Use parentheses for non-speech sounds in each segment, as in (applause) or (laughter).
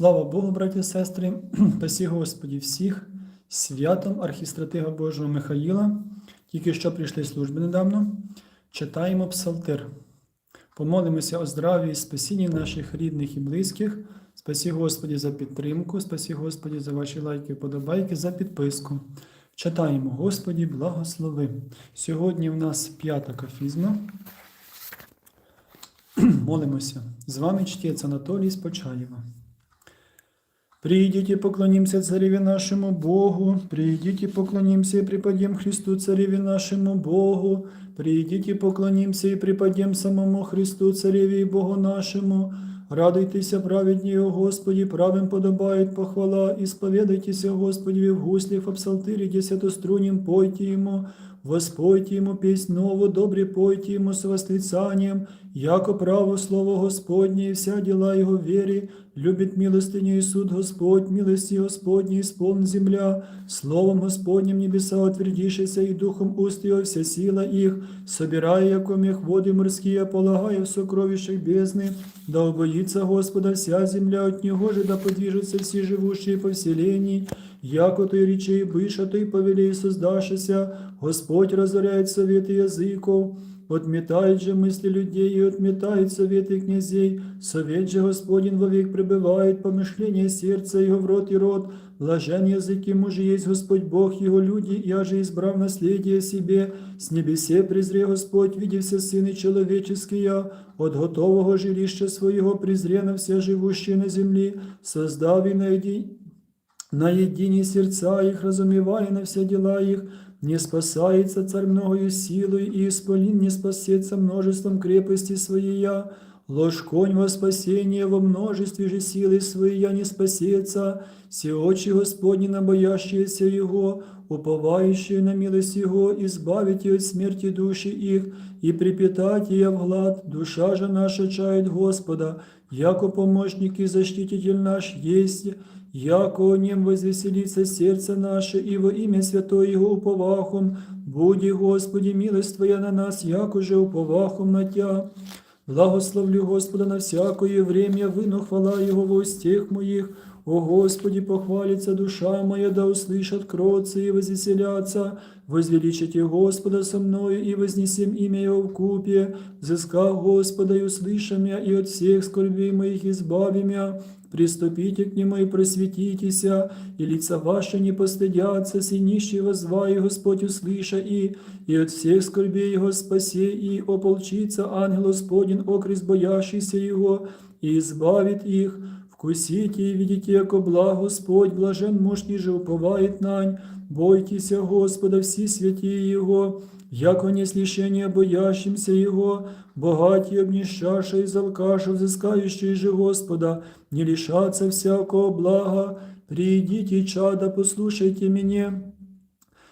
Слава Богу, браті і сестри, (clears throat) пасі Господі всіх святом архістратига Божого Михаїла. Тільки що прийшли служби недавно. Читаємо псалтир. Помолимося о здраві і спасінні наших рідних і близьких. Спасі Господі за підтримку, спасі Господі за ваші лайки подобайки, за підписку. Читаємо, Господі, благослови. Сьогодні в нас п'ята кафізма. (clears throat) Молимося. З вами чтець Анатолій Спочаєва. Придите, поклонимся Цареве нашему Богу, придите, поклонимся и преподем Христу Цареве нашему Богу, придите, поклонимся и преподем самому Христу Цареве и Богу нашему. Радуйтеся, праведні о Господі, правим подобает похвала, исповедайтеся, Господи, в гуслях, в псалтире десятострунем, пойте Ему, воспойте Ему песнь нову, добре пойте Ему с восклицанием, яко право слово Господне и вся дела Его вере, любит милостыню и суд Господь, милости Господней исполн земля, словом Господним небеса утвердившися и духом уст Его вся сила их, собирая, яко мех воды морские, полагая в сокровищах бездны, да убоится Господа вся земля от Него же, да подвижутся все живущие по вселении, яко той речей быша, той повелей создашися, Господь разоряет советы языков, Отметает же мысли людей и отметает советы князей. Совет же Господень вовек пребывает, помышление сердца его в рот и рот. Блажен язык ему же есть Господь Бог, его люди, я же избрав наследие себе. С небесе презре Господь, видевся сыны человеческие, от готового жилища своего презре на все живущие на земле, создав и найди на едині сердца их, разумевая на все дела их, не спасается царь многою силой, и исполин не спасется множеством крепости своей. Ложь конь во спасение во множестве же силы своей не спасется, все очи Господни набоящиеся Его, уповающие на милость Его, избавите от смерти души их и припитать ее в глад. Душа же наша чает Господа, яко помощник и защититель наш есть, яко о нем возвеселится сердце наше, и во имя Святое Его уповахом, буди, Господи, милость Твоя на нас, яко же уповахом на Тя. Благословлю Господа на всякое время, выну хвала Его во устех моих. О Господи, похвалится душа моя, да услышат кроцы и возвеселятся. Возвеличите Господа со мною и вознесем имя Его в купе. Взыскав Господа и услышам я, и от всех скорбей моих избави меня. Приступите к Нему и просветитеся, и лица ваши не постыдятся, си нищего зва, и Господь услыша, и, и от всех скорбей Его спасе, и ополчится ангел Господень, окрест боящийся Его, и избавит их. Вкусите и видите, яко благ Господь, блажен муж, ниже уповает нань. Бойтеся Господа, всі святі Его, яко не слишение боящимся Его, богаті обнищаша и залкаша, взыскающие же Господа, не лишаться всякого блага. Придите, чада, послушайте меня.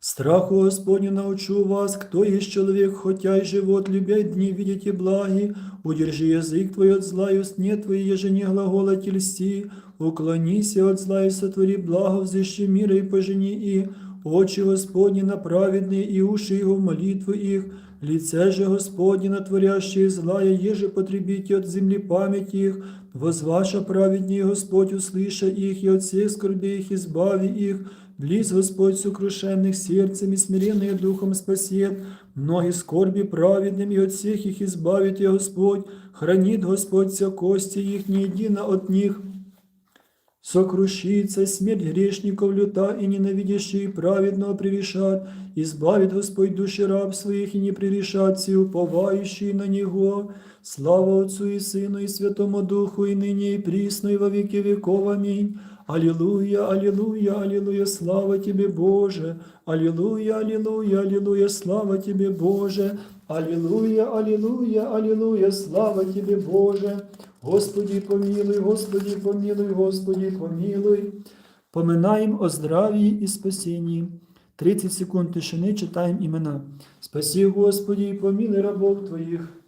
Страху Господню научу вас, кто есть человек, хотя и живот, любя дни, видите благи, удержи язык твой от зла, и устне твои, еже не глаголать и льсти, уклонися от зла и сотвори благо, взыщи мира и пожени и очи Господни на праведные, и уши Его в молитву их, лице же Господне на творящие зла, и еже потребите от земли память их, возваша праведнее Господь, услыша их, и от всех скорбей их избави их, Близ Господь сокрушенных сердцем и смиренные духом спасет, многие скорби праведным, и от всех их избавит и Господь, хранит Господь вся кости их, не едино от них. Сокрушится смерть грешников люта и ненавидящие праведного превешат, избавит Господь души раб своих и не превешат все уповающие на Него. Слава Отцу и Сыну и Святому Духу, и ныне и присно, и во веки веков. Аминь. Аллилуйя, аллилуйя, аллилуйя, слава Тебе, Боже! Аллилуйя, аллилуйя, аллилуйя, слава Тебе, Боже! Аллилуйя, аллилуйя, аллилуйя, слава Тебе, Боже! Господи, помилуй, Господи, помилуй, Господи, помилуй. Поминаємо о здравії і спасінні. 30 секунд тишини читаємо імена. Спасі, Господі, і поміли рабов Твоїх.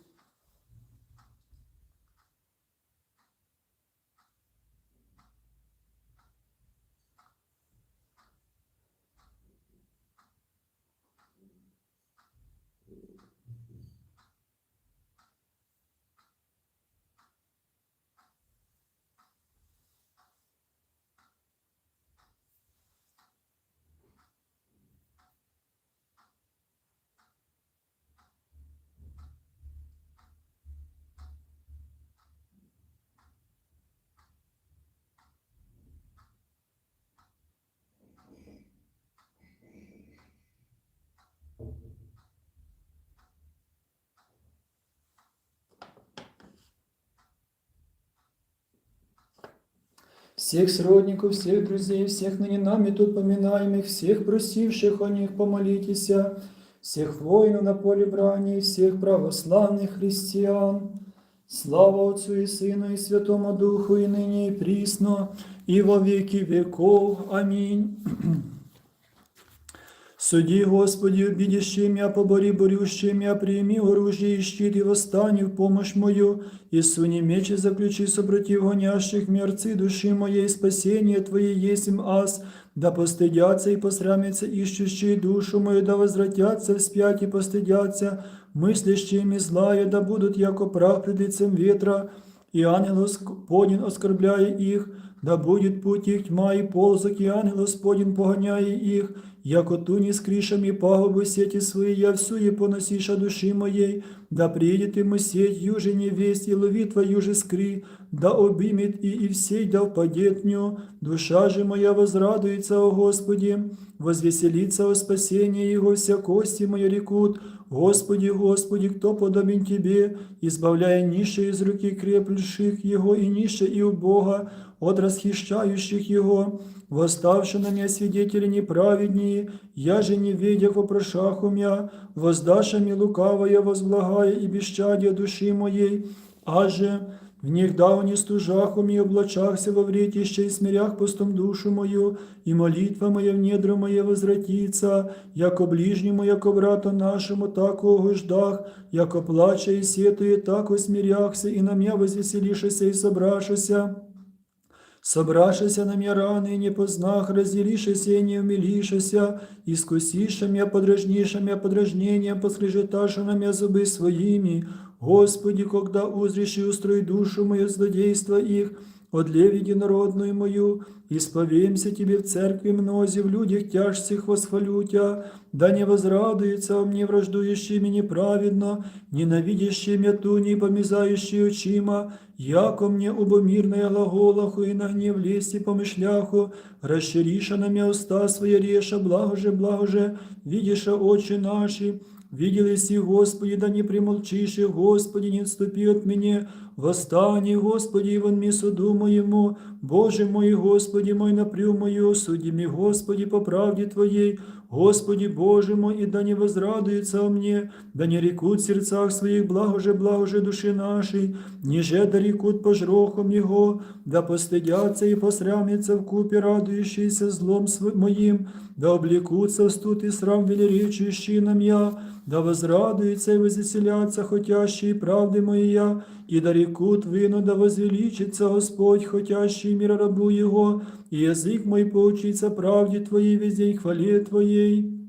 всех сродников, всех друзей, всех ныне нами тут поминаемых, всех просивших о них помолитесь, всех воинов на поле брани, и всех православных христиан. Слава Отцу и Сыну и Святому Духу, и ныне и присно, и во веки веков. Аминь. (clears throat) Суди, Господи, обидящий меня, побори борющий меня, прими оружие и щит, и восстань в помощь мою, и суни меч и заключи супротив гонящих мерцы души моей, спасение Твое есть им аз, да постыдятся и посрамятся ищущие душу мою, да возвратятся вспять и постыдятся, мыслящими злая, да будут яко прах пред лицем ветра, и ангел Господень оскорбляя их, да будет путь их тьма и ползок, и ангел Господень погоняя их, яко туни с кришами пагубы сети свои, я всюе поносиша души моей, да приедет ему сеть, юже невесть, и лови твою же скри, да обимет и, и всей, да впадет. Душа же моя возрадуется, о Господи, возвеселится о спасении Его, вся кости мои рекут, Господи, Господи, кто подобен Тебе, избавляя ниши из руки крепленших Его и нищие и у Бога, от расхищающих Его, восставши на меня свидетели неправеднее, я же не видя вопрошах у меня, воздаша мне лукавое, возблагая и бесчадие души моей, а же в них давні стужахом и облачахся во вретище и смирях пустом душу мою, и молитва моя в недра моє возвратится, яко ближнему, яко брату нашему, так ждах, яко плача и сетує, так смиряхся, и на меня возвеселишися и собрашися. Собрашися на меня раны, и не познах, разделишися и не умилишися, искусиша меня, подражниша меня подражнением, поскрежеташа на меня зубы своими. Господи, когда узришь и устрой душу мою злодейства их, одлев единородную мою, исповемся Тебе в церкви мнозе, в людях тяжцих восхвалю Тя, да не возрадуется о мне враждующими неправедно, ненавидящие меня туни, помизающие очима, яко мне убомирная глаголаху и на гнев лести помышляху, расшириша на меня уста свои реша, благо же, благо же, видиша очи наши, Видели си, Господи, да не примолчишь, и, Господи, не отступи от меня. Восстань, Господи, и вон ми суду моему. Боже мой, Господи мой, напрю мою, суди ми, Господи, по правде Твоей. Господи, Боже мой, и да не возрадуется о мне, да не рекут в сердцах своих, благо же, благо же души нашей, ниже да рекут по жрохам Его, да постыдятся и посрамятся в купе, радующиеся злом моим, да облекутся в студ и срам велеречущий на меня, да возрадуется и возвеселятся хотящие правды моя, и да рекут вину, да возвеличится Господь, хотящий мира рабу Его, и язык мой поучится правде Твоей везде и хвале Твоей.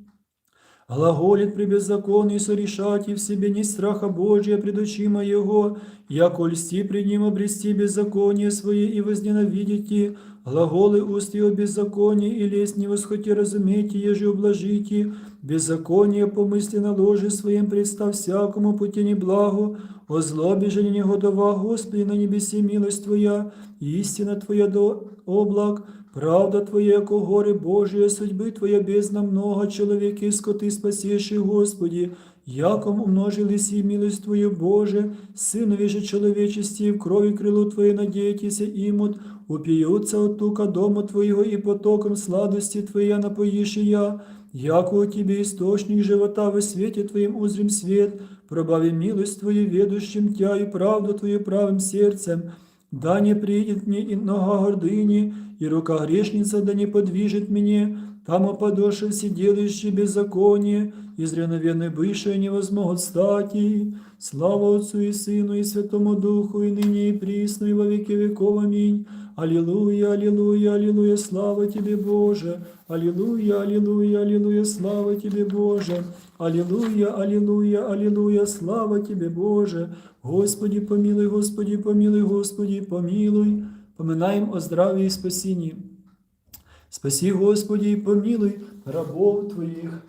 Глаголит при беззаконии сорешати в себе не страха Божия пред очи моего, яко льсти пред ним обрести беззаконие свое и возненавидите, глаголы уст его беззаконие и лесть не восходи разумейте, еже ублажите, беззаконие помысли на ложе своим представ всякому пути неблагу, о злобе же не негодова, Господи, на небеси милость Твоя, истина Твоя до облак, Правда Твоя, яко горе Божие, судьби Твоя бездна много, человеки, скоты спасеши, Господи, яком умножились и милость Твою, Боже, Сынове же человечести, в крови крылу Твоей надейтеся имут, упьются от тука дома Твоего и потоком сладости Твоя напоишь и я, яко у Тебе источник живота во свете Твоим узрим свет, пробави милость Твою ведущим Тя и правду Твою правым сердцем, да не придет мне и нога гордыни, и рука грешница да не подвижет мне, там опадоши все делающие беззаконие, из реновенной бывшей не возмогут стати. Слава Отцу и Сыну и Святому Духу, и ныне и присно, и во веки веков. Аминь. Аллилуйя, аллилуйя, аллилуйя, слава Тебе, Боже. Аллилуйя, аллилуйя, аллилуйя, слава Тебе, Боже. Аллилуйя, аллилуйя, аллилуйя, слава Тебе, Боже. Господи, помилуй, Господи, помилуй, Господи, помилуй. Поминаем о здравии и спасении. Спаси, Господи, и помилуй рабов Твоих.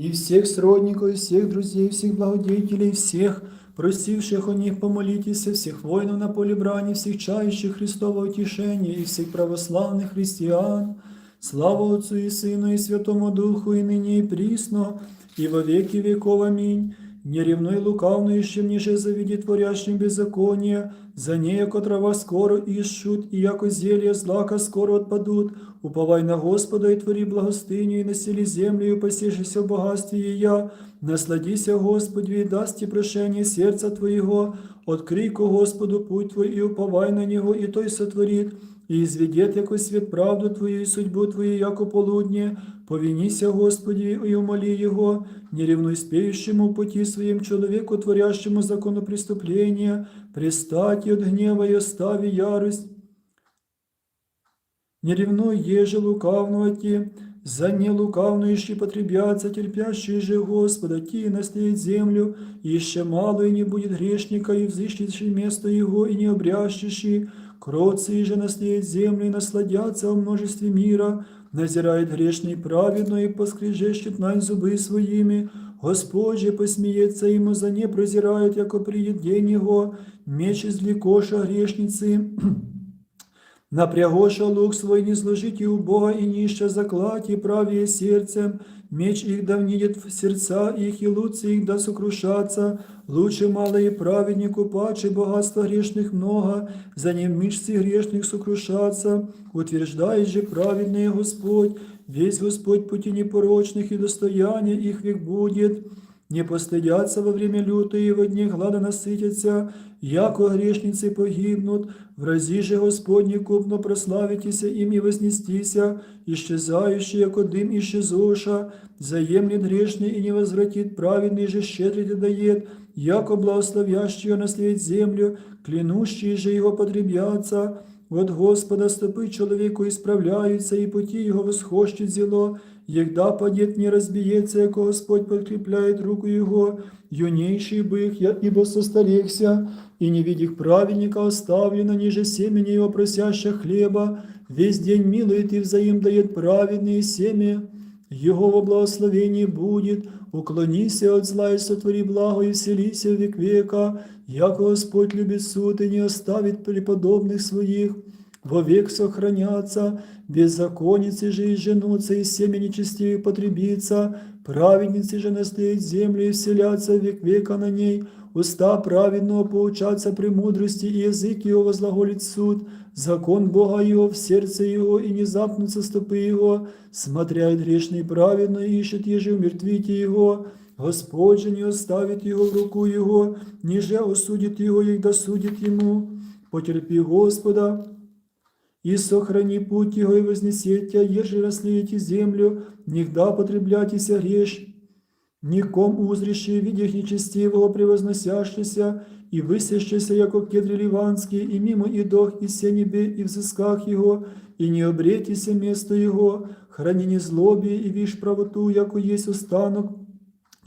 и всех сродников, и всех друзей, всех благодетелей, всех просивших о них помолитесь, всех воинов на поле брани, всех чающих Христова утешения и всех православных христиан. Слава Отцу и Сыну и Святому Духу, и ныне и присно, и во веки веков. Аминь. Не ревнуй лукавнующим, ниже заведи творящим беззаконие, за нея, котра вас скоро ищут, и яко зелья злака скоро отпадут. Уповай на Господа и твори благостыню, и насели землю, и посешися в богатстве ее. Насладися Господи, и даст тебе прошение сердца твоего. Открий ко Господу путь твой, и уповай на Него, и Той сотворит. И изведет, яко свет правду Твою и судьбу Твою, яко полудне. Повинися, Господи, и умоли Его, не ревнуй спеющему пути своим человеку, творящему закону преступления, пристать от гнева и остави ярость. Не ревнуй, еже лукавного ти, за нелукавнующий потребятся, терпящие же Господа, ти настоит землю, и еще мало и не будет грешника, и взыщущий место его, и не обрящущий, кроцы же настоит землю, и насладятся о множестве мира, назирает грешный праведно, и поскрежещет нань зубы своими, Господь же посмеется ему за не прозирает, яко приедет день его, меч извлекоша грешницы, (clears throat) Напрягоша лук свой не сложите у Бога и нище заклати правее сердцем, меч их да внидет в сердца их, и луцы их да сокрушатся, лучше мало и праведнику паче богатства грешных много, за ним мышцы грешных сокрушатся, утверждает же праведный Господь, весь Господь пути непорочных и достояние их век будет, не постыдятся во время лютой, и во дни глада насытятся, яко грешницы погибнут, в рази же Господні купно прославитеся им и вознестися, исчезающий, яко дым исчезоша, заемлет грешный и не возвратит, праведный же щедрит и дает, яко благословящий наследить землю, клянущие же его потребятся, от Господа стопы человеку исправляются, и пути его восхощет зело, Егда падет не разбиется, яко Господь подкрепляет руку его, юнейший бык, я ибо состарехся, и не видих праведника оставлено, ниже семени его просящих хлеба, весь день милует и взаим дает праведные семя, его во благословении будет, уклонися от зла и сотвори благо, и вселися в век века, яко Господь любит суд и не оставит преподобных своих, вовек сохранятся, беззаконницы же и женутся, и семя нечестивых потребится, праведницы же настоит землю и вселятся век века на ней, уста праведного поучаться премудрости, и язык его возлаголит суд, закон Бога его в сердце его, и не запнутся стопы его, смотря грешный праведно ищет, еже умертвите его, Господь же не оставит его в руку его, ниже осудит его, и досудит ему. Потерпи Господа, и сохрани путь его, и вознесете, еже расследите землю, нигда потребляйтеся греш, ником узриши, видях нечестивого превозносящийся, и высящийся, яко кедри ливанские, и мимо все небе, и взысках его, и не обретися место его, храни не злобие, и вишь правоту, яко есть устанок,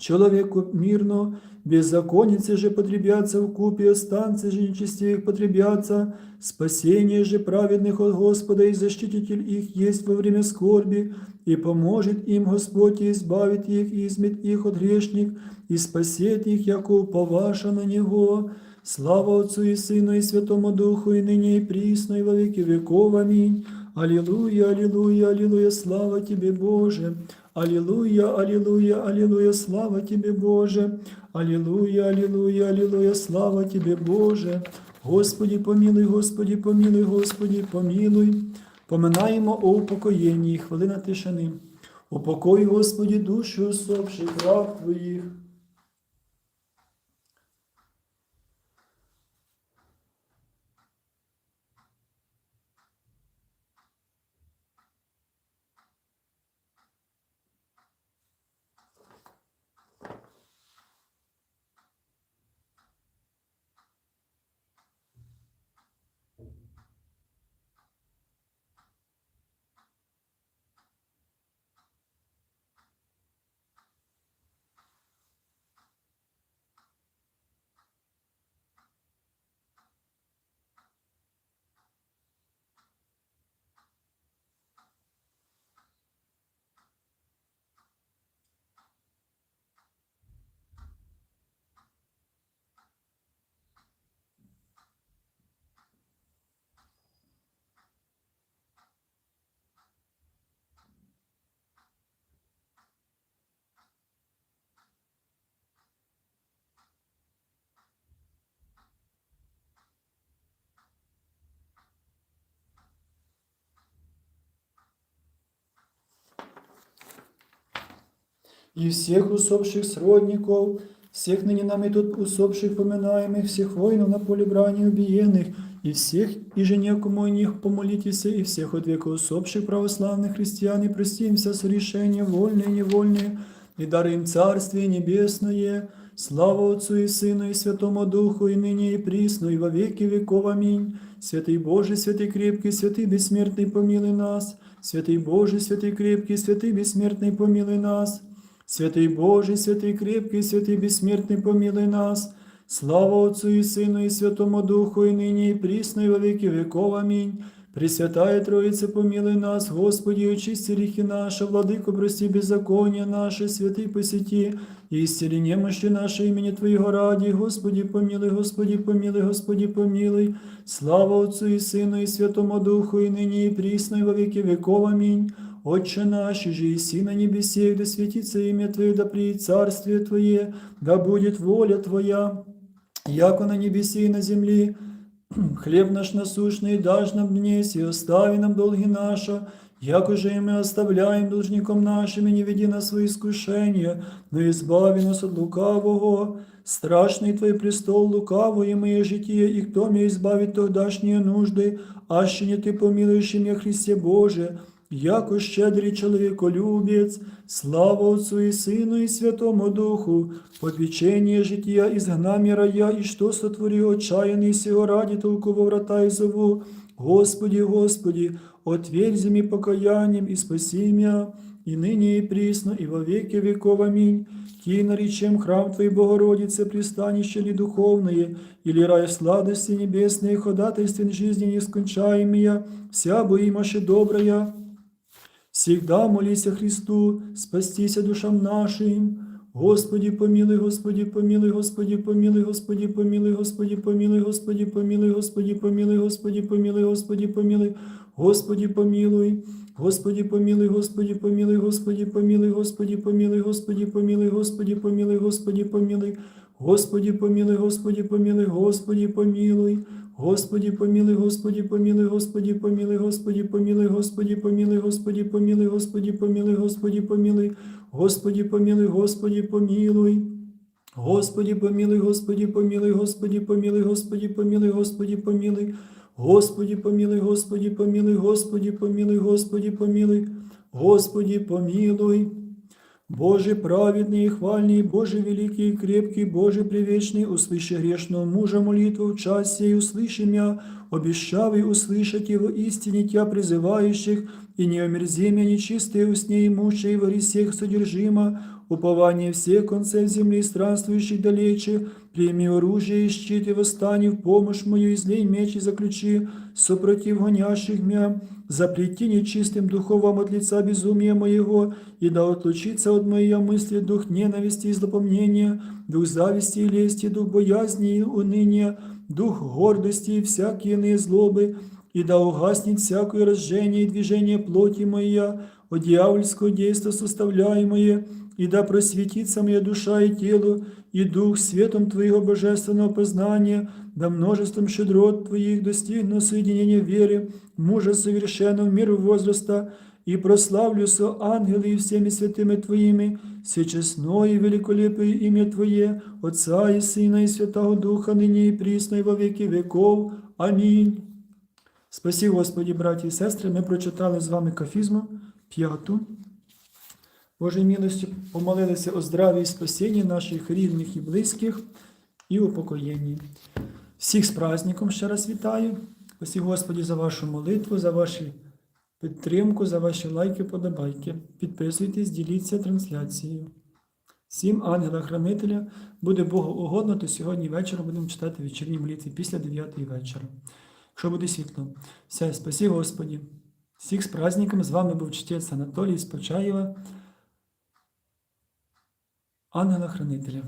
человеку мирно, беззаконницы же потребятся в купе, останцы же нечестивых потребятся, спасение же праведных от Господа и защититель их есть во время скорби, и поможет им Господь и избавит их, и измет их от грешник, и спасет их, яко уповаша на Него. Слава Отцу и Сыну и Святому Духу, и ныне и присно, и во веки веков. Аминь. Аллилуйя, аллилуйя, аллилуйя, слава Тебе, Боже. Аллилуйя, аллилуйя, аллилуйя, слава Тебе, Боже. Аллилуйя, аллилуйя, аллилуйя, слава Тебе, Боже. Господи, помилуй, Господи, помилуй, Господи, помилуй. Поминаємо о упокоєнні, хвилина тишини. Упокой, Господі, душу усопших раб Твоїх. и всех усопших сродников, всех ныне нами тут усопших поминаемых, всех воинов на поле брани убиенных, и всех, и же некому о них помолитесь, и всех от века усопших православных христиан, и простимся с решения вольные и невольные, и дарим Царствие Небесное, слава Отцу и Сыну и Святому Духу, и ныне и присно, и во веки веков. Аминь. Святый Божий, святый крепкий, святый бессмертный, помилуй нас. Святый Божий, святый крепкий, святый бессмертный, помилуй нас. Святий Боже, святий кріпкий, святий безсмертний, помілий нас, слава Отцу і Сину, і Святому Духу, і нині, і прісно, і во віков. Амінь. Пресвятая Троїце, помілий нас, Господі, очисти ріхи наші, владико, прості беззаконня наші, святий посіті, істері немощі наші, імені Твоєго раді, Господі помілий, Господі помілий, Господі помілий, слава Отцю і Сину, і Святому Духу, і нині, і прісно, і во віки віков. Амінь. Отче наш, же и си на небесе, да светится имя Твое, да приедет царствие Твое, да будет воля Твоя, яко на небесе и на земле. (clears throat) Хлеб наш насущный дашь нам днесь, и остави нам долги наши, яко же и мы оставляем должником нашим, и не веди нас в свои искушения, но избави нас от лукавого. Страшный Твой престол, лукавое мое житие, и кто меня избавит тогдашние нужды, аще не Ты помилуешь меня, Христе Боже, яко щедрий человеколюбец, слава Отцу и Сыну и Святому Духу, попечение жития изгнами рая, и что сотворю отчаянный сего ради толково врата и зову, Господи, Господи, отверзи ми покаянием и спаси меня, и ныне и присно, и во веки веков. Аминь. Ки наречем храм Твоей Богородицы, пристанище ли духовное, или рай сладости небесные, ходатайствен жизни нескончаемая, вся бо имаше добрая, Всегда молися Христу, спастися душам нашим. Господи, помилуй, Господи, помилуй, Господи, помилуй, Господи, помилуй, Господи, помилуй, Господи, помилуй, Господи, помилуй, Господи, помилуй, Господи, помилуй, Господи, помилуй, Господи, помилуй, Господи, помилуй, Господи, помилуй, Господи, помилуй, Господи, помилуй, Господи, помилуй, Господи, помилуй, Господи, помилуй, Господи, помилуй, Господи, помилуй. Господи, помилуй, Господи, помилуй, Господи, помилуй, Господи, помилуй, Господи, помилуй, Господи, помилуй, Господи, помилуй, Господи, помилуй, Господи, помилуй, Господи, помилуй. Господи, помилуй, Господи, помилуй, Господи, помилуй, Господи, помилуй, Господи, помилуй. Господи, помилуй, Господи, помилуй, Господи, помилуй, Господи, помилуй. Господи, помилуй. Боже праведный и хвальный, Боже великий и крепкий, Боже привечный, услыши грешного мужа молитву в час сей, услыши мя, обещавый услышать его истине Тя призывающих, и не омерзи меня нечистые усне и мучай во всех содержимо, упование всех концев земли, странствующих далече, прими оружие и щит, и восстань в помощь мою, и злей меч и заключи, сопротив гонящих мя, запрети нечистым духовам от лица безумия моего, и да отлучится от моей мысли дух ненависти и злопомнения, дух зависти и лести, дух боязни и уныния, дух гордости и всякие иные злобы, и да угаснет всякое разжение и движение плоти моя, от дьявольского действа составляемое, и да просветится моя душа и тело, и дух светом Твоего божественного познания, да множеством щедрот Твоих достигну соединения веры, мужа совершенного в миру возраста, и прославлю со ангелы и всеми святыми Твоими, всечестное и великолепное имя Твое, Отца и Сына и Святого Духа, ныне и присно, и во веки веков. Амінь. Спасі, Господі, браті і сестри, ми прочитали з вами кафізму п'яту. Божій милості помолилися о здраві і спасінні наших рідних і близьких і упокоєнні. Всіх з праздником ще раз вітаю. Спасі Господі за вашу молитву, за вашу підтримку, за ваші лайки, подобайки. Підписуйтесь, діліться трансляцією. Всім ангела-хранителя буде Богу угодно, то сьогодні вечором будемо читати вечірні молитви після 9 вечора. Якщо буде світло. Все, спасі Господі. Всіх з праздником. З вами був чтець Анатолій з Почаєва, ангела-хранителя.